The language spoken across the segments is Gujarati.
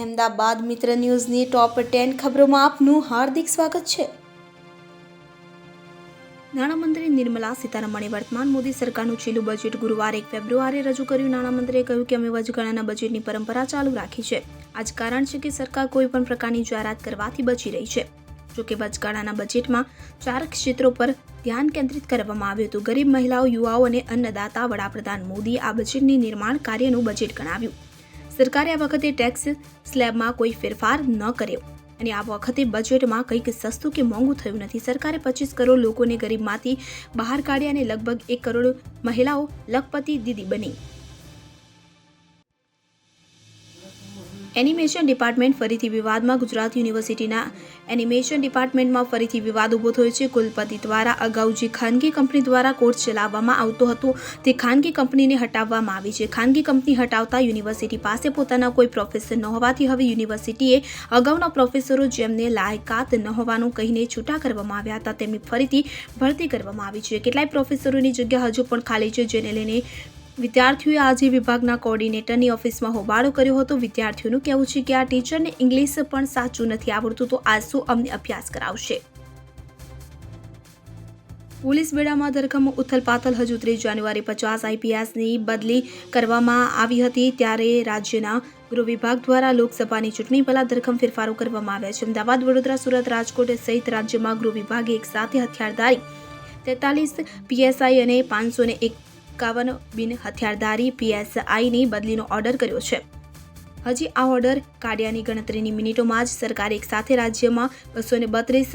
અહેમદાબાદ મિત્ર ન્યૂઝની ટોપ ટેન ખબરોમાં આપનું હાર્દિક સ્વાગત છે. નાણામંત્રી નિર્મલા સીતારમણે વર્તમાન મોદી સરકારનું છેલ્લું બજેટ ગુરુવારે એક ફેબ્રુઆરીએ રજૂ કર્યું. નાણામંત્રીએ કહ્યું કે અમે વચગાળાના બજેટની પરંપરા ચાલુ રાખી છે. આ જ કારણ છે કે સરકાર કોઈપણ પ્રકારની જાહેરાત કરવાથી બચી રહી છે. જોકે વચગાળાના બજેટમાં ચાર ક્ષેત્રો પર ધ્યાન કેન્દ્રિત કરવામાં આવ્યું હતું. ગરીબ મહિલાઓ, યુવાઓ અને અન્નદાતા વડાપ્રધાન મોદીએ આ બજેટની નિર્માણ કાર્યનું બજેટ ગણાવ્યું. સરકારે આ વખતે ટેક્સ સ્લેબમાં કોઈ ફેરફાર ન કર્યો. અને આ વખતે બજેટમાં કંઈક સસ્તું કે મોંઘું થયું નથી. સરકારે પચીસ કરોડ લોકોને ગરીબમાંથી બહાર કાઢ્યા અને લગભગ એક કરોડ મહિલાઓ લખપતિ દીદી બની. એનિમેશન ડિપાર્ટમેન્ટ ફરીથી વિવાદમાં ગુજરાત યુનિવર્સિટીના એનિમેશન ડિપાર્ટમેન્ટમાં ફરીથી વિવાદ ઊભો થયો છે. કુલપતિ દ્વારા અગાઉ જે ખાનગી કંપની દ્વારા કોર્સ ચલાવવામાં આવતો હતો, તે ખાનગી કંપનીને હટાવવામાં આવી છે. ખાનગી કંપની હટાવતા યુનિવર્સિટી પાસે પોતાના કોઈ પ્રોફેસર ન હોવાથી હવે યુનિવર્સિટીએ અગાઉના પ્રોફેસરો જેમને લાયકાત ન હોવાનું કહીને છૂટા કરવામાં આવ્યા હતા, તેમની ફરીથી ભરતી કરવામાં આવી છે. કેટલાય પ્રોફેસરોની જગ્યા હજુ પણ ખાલી છે, જેને લઈને વિદ્યાર્થીઓએ આજે વિભાગના કોઓર્ડિનેટરની ઓફિસમાં હોબાળો કર્યો હતો. વિદ્યાર્થીઓનું કહેવું છે કે આ ટીચરને ઇંગ્લિશ પણ સાચું નથી આવડતું, તો આજ શું અમને અભ્યાસ કરાવશે? પોલીસ બેડામાં ધરખમ ઉથલપાથલ હજુ ત્રીસ જાન્યુઆરી પચાસ આઈપીએસની બદલી કરવામાં આવી હતી. ત્યારે રાજ્યના ગૃહ વિભાગ દ્વારા લોકસભાની ચૂંટણી પહેલા ધરખમ ફેરફારો કરવામાં આવ્યા છે. અમદાવાદ, વડોદરા, સુરત, રાજકોટ સહિત રાજ્યમાં ગૃહ વિભાગે એક સાથે હથિયારધારી તેતાલીસ પીએસઆઈ અને પાંચસો ને એકાવન બિન હથિયારધારી પીએસઆઈની બદલીનો ઓર્ડર કર્યો છે. હજી આ ઓર્ડર કાઢ્યાની ગણતરીની મિનિટોમાં જ સરકારે એકસાથે રાજ્યમાં બસો ને બત્રીસ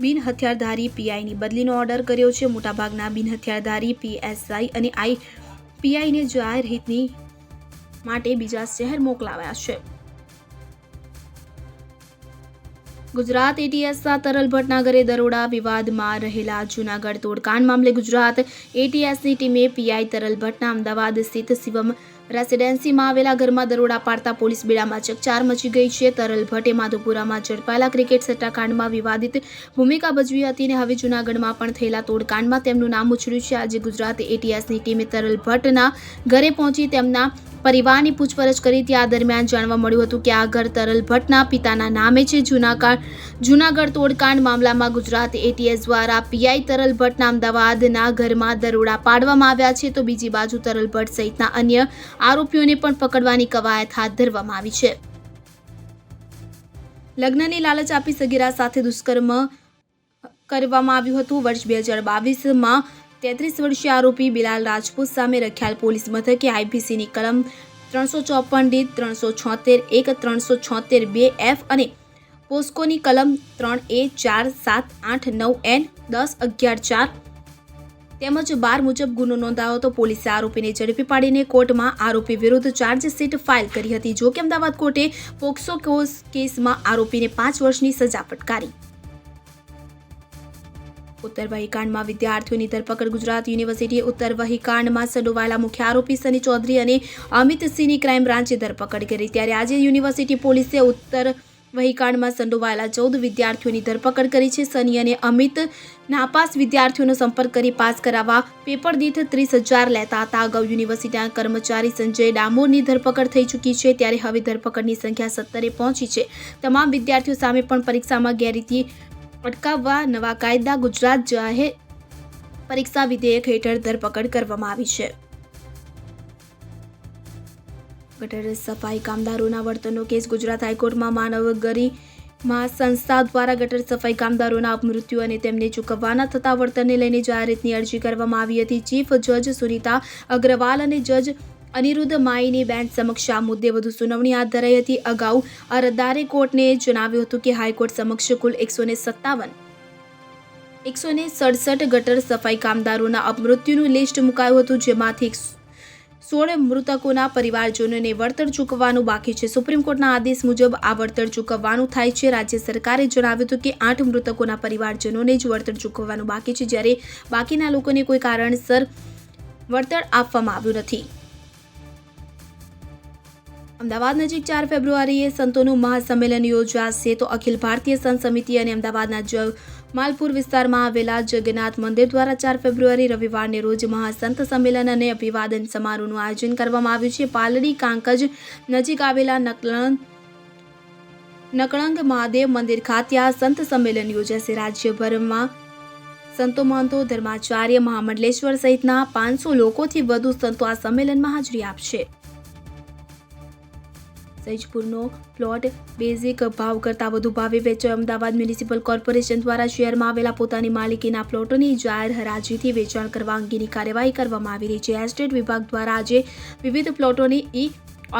બિન હથિયારધારી પીઆઈની બદલીનો ઓર્ડર કર્યો છે. મોટાભાગના બિન હથિયારધારી પીએસઆઈ અને આઈ પીઆઈને જાહેર હિતની માટે બીજા શહેર મોકલાવ્યા છે. ગુજરાત એટીએસના તરલ ભટનાગરે દરોડા વિવાદમાં રહેલા જૂનાગઢ તોડકાંડ મામલે ગુજરાત એટીએસની ટીમે પીઆઈ તરલ ભટ્ટના અમદાવાદ સ્થિત શિવમ રેસિડેન્સીમાં આવેલા ઘરમાં દરોડા પાડતા પોલીસ બેડામાં ચકચાર મચી ગઈ છે. તરલ ભટ્ટે માધુપુરામાં ઝડપાયેલા ક્રિકેટ સટ્ટાકાંડમાં વિવાદિત ભૂમિકા ભજવી હતી અને હવે જૂનાગઢમાં પણ થયેલા તોડકાંડમાં તેમનું નામ ઉછળ્યું છે. આજે ગુજરાત એટીએસની ટીમે તરલ ભટ્ટના ઘરે પહોંચી તેમના પરિવારની પૂછપરછ કરી ત્યાં દરમિયાન જાણવા મળ્યું હતું કે આ ઘર તરલ ભટ્ટના પિતાના નામે છે. જૂનાગઢ જૂનાગઢ તોડકાંડ મામલામાં ગુજરાત એટીએસ દ્વારા પીઆઈ તરલ ભટ્ટના અમદાવાદના ઘરમાં દરોડા પાડવામાં આવ્યા છે. તો બીજી બાજુ તરલ ભટ્ટ સહિતના અન્ય આરોપીઓને પણ પકડવાની કવાયત હાથ ધરવામાં આવી છે. લગ્નની લાલચ આપી સગીરા સાથે દુષ્કર્મ કરવામાં આવ્યું હતું. વર્ષ બે હજાર બાવીસમાં તેત્રીસ વર્ષીય આરોપી બિલાલ રાજપૂત સામે રખિયાલ પોલીસ મથકે આઈપીસીની કલમ ત્રણસો ચોપન ડી, ત્રણસો છોતેર એક, ત્રણસો છોતેર બે, એફ અને પોસ્કોની કલમ ત્રણ એ, ચાર, સાત, આઠ, નવ, એન, દસ, અગિયાર, ચાર તેમજ બાર મુજબ ગુનો નોંધાયો તો પોલીસે આરોપીને ઝડપી પાડીને કોર્ટમાં આરોપી વિરુદ્ધ ચાર્જશીટ ફાઇલ કરી હતી. જો કે અમદાવાદ કોર્ટે પોક્સો કેસમાં આરોપીને પાંચ વર્ષની સજા ફટકારી. ઉત્તર વહીકાંડમાં વિદ્યાર્થીઓની ધરપકડ ગુજરાત યુનિવર્સિટીએ ઉત્તર વહીકાંડમાં સંડોવાયેલા મુખ્ય આરોપી સની ચૌધરી અને અમિત સિંહની ક્રાઇમ બ્રાન્ચે ધરપકડ કરી. ત્યારે આજે યુનિવર્સિટી પોલીસે ઉત્તર વહીકાંડમાં સંડોવાયેલા ચૌદ વિદ્યાર્થીઓની ધરપકડ કરી છે. સની અને અમિત નાપાસ વિદ્યાર્થીઓનો સંપર્ક કરી પાસ કરાવવા પેપર દીઠ ત્રીસ હજાર લેતા હતા. અગાઉ યુનિવર્સિટીના કર્મચારી સંજય ડામોરની ધરપકડ થઈ ચૂકી છે. ત્યારે હવે ધરપકડની સંખ્યા સત્તરે પહોંચી છે. તમામ વિદ્યાર્થીઓ સામે પણ પરીક્ષામાં ગેરરીતિ અટકાવવા નવા કાયદા ગુજરાત જાહેર પરીક્ષા વિધેયક હેઠળ ધરપકડ કરવામાં આવી છે. ગટર સફાઈ કામદારોના વર્તનનો કેસ ગુજરાત હાઈકોર્ટમાં માનવ ગરિમા સંસ્થા દ્વારા ગટર સફાઈ કામદારોના મૃત્યુ અને તેમને ચૂકવવાના થતા વર્તનને લઈને જાહેરાતની અરજી કરવામાં આવી હતી. ચીફ જજ સુનીતા અગ્રવાલ અને જજ અનિરુદ્ધ માઈની બેન્ચ સમક્ષ આ મુદ્દે વધુ સુનાવણી હાથ ધરાઈ હતી. અગાઉ અરજદારે કોર્ટને જણાવ્યું હતું કે હાઈકોર્ટ સમક્ષ કુલ એકસો ને સત્તાવન એકસો ને સડસઠ ગટર સફાઈ કામદારોના અપમૃત્યુનું લિસ્ટ મુકાયું હતું, જેમાંથી સોળ મૃતકોના પરિવારજનોને વળતર ચૂકવવાનું બાકી છે. સુપ્રીમ કોર્ટના આદેશ મુજબ આ વળતર ચૂકવવાનું થાય છે. રાજ્ય સરકારે જણાવ્યું હતું કે આઠ મૃતકોના પરિવારજનોને જ વળતર ચૂકવવાનું બાકી છે, જ્યારે બાકીના લોકોને કોઈ કારણસર વળતર આપવામાં આવ્યું નથી. અમદાવાદ નજીક ચાર ફેબ્રુઆરીએ સંતોનું મહાસંમેલન યોજાશે તો અખિલ ભારતીય સંત સમિતિ અને અમદાવાદના જ માલપુર વિસ્તારમાં આવેલા જગન્નાથ મંદિર દ્વારા ચાર ફેબ્રુઆરી રવિવારને રોજ મહાસંત સંમેલન અને અભિવાદન સમારોહનું આયોજન કરવામાં આવ્યું છે. પાલડી કાંકજ નજીક આવેલા નકલણ નકળંગ મહાદેવ મંદિર ખાતે આ સંત સંમેલન યોજાશે. રાજ્યભરમાં સંતો મહંતો, ધર્માચાર્ય, મહામંડલેશ્વર સહિતના પાંચસો લોકોથી વધુ સંતો આ સંમેલનમાં હાજરી આપશે. સૈજપુરનો પ્લોટ બેઝિક ભાવ કરતાં વધુ ભાવે વેચાયો અમદાવાદ મ્યુનિસિપલ કોર્પોરેશન દ્વારા શહેરમાં આવેલા પોતાની માલિકીના પ્લોટોની જાહેર હરાજીથી વેચાણ કરવા અંગેની કાર્યવાહી કરવામાં આવી રહી છે. એસ્ટેટ વિભાગ દ્વારા આજે વિવિધ પ્લોટોની ઈ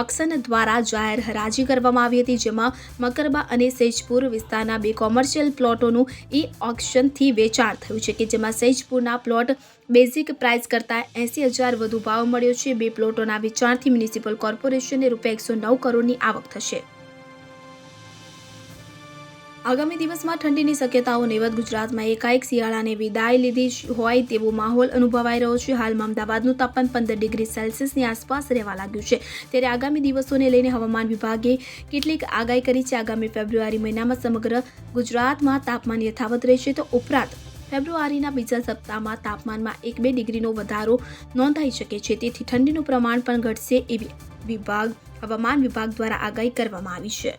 ઓક્શન દ્વારા જાહેર હરાજી કરવામાં આવી હતી, જેમાં મકરબા અને સૈજપુર વિસ્તારના બે કોમર્શિયલ પ્લોટોનું ઈ ઓક્શનથી વેચાણ થયું છે કે જેમાં સૈજપુરના પ્લોટ બેઝિક પ્રાઇસ કરતાં એંસી હજાર વધુ ભાવ મળ્યો છે. બે પ્લોટોના વેચાણથી મ્યુનિસિપલ કોર્પોરેશનને રૂપિયા એકસો નવ કરોડની આવક થશે. આગામી દિવસમાં ઠંડીની શક્યતાઓ નેવત ગુજરાતમાં એકાએક શિયાળાને વિદાય લીધી હોય તેવો માહોલ અનુભવાઈ રહ્યો છે. હાલમાં અમદાવાદનું તાપમાન પંદર ડિગ્રી સેલ્સિયસની આસપાસ રહેવા લાગ્યું છે. ત્યારે આગામી દિવસોને લઈને હવામાન વિભાગે કેટલીક આગાહી કરી છે. આગામી ફેબ્રુઆરી મહિનામાં સમગ્ર ગુજરાતમાં તાપમાન યથાવત રહેશે તો ઉપરાંત ફેબ્રુઆરીના બીજા સપ્તાહમાં તાપમાનમાં એક બે ડિગ્રીનો વધારો નોંધાઈ શકે છે. તેથી ઠંડીનું પ્રમાણ પણ ઘટશે એવી વિભાગ, હવામાન વિભાગ દ્વારા આગાહી કરવામાં આવી છે.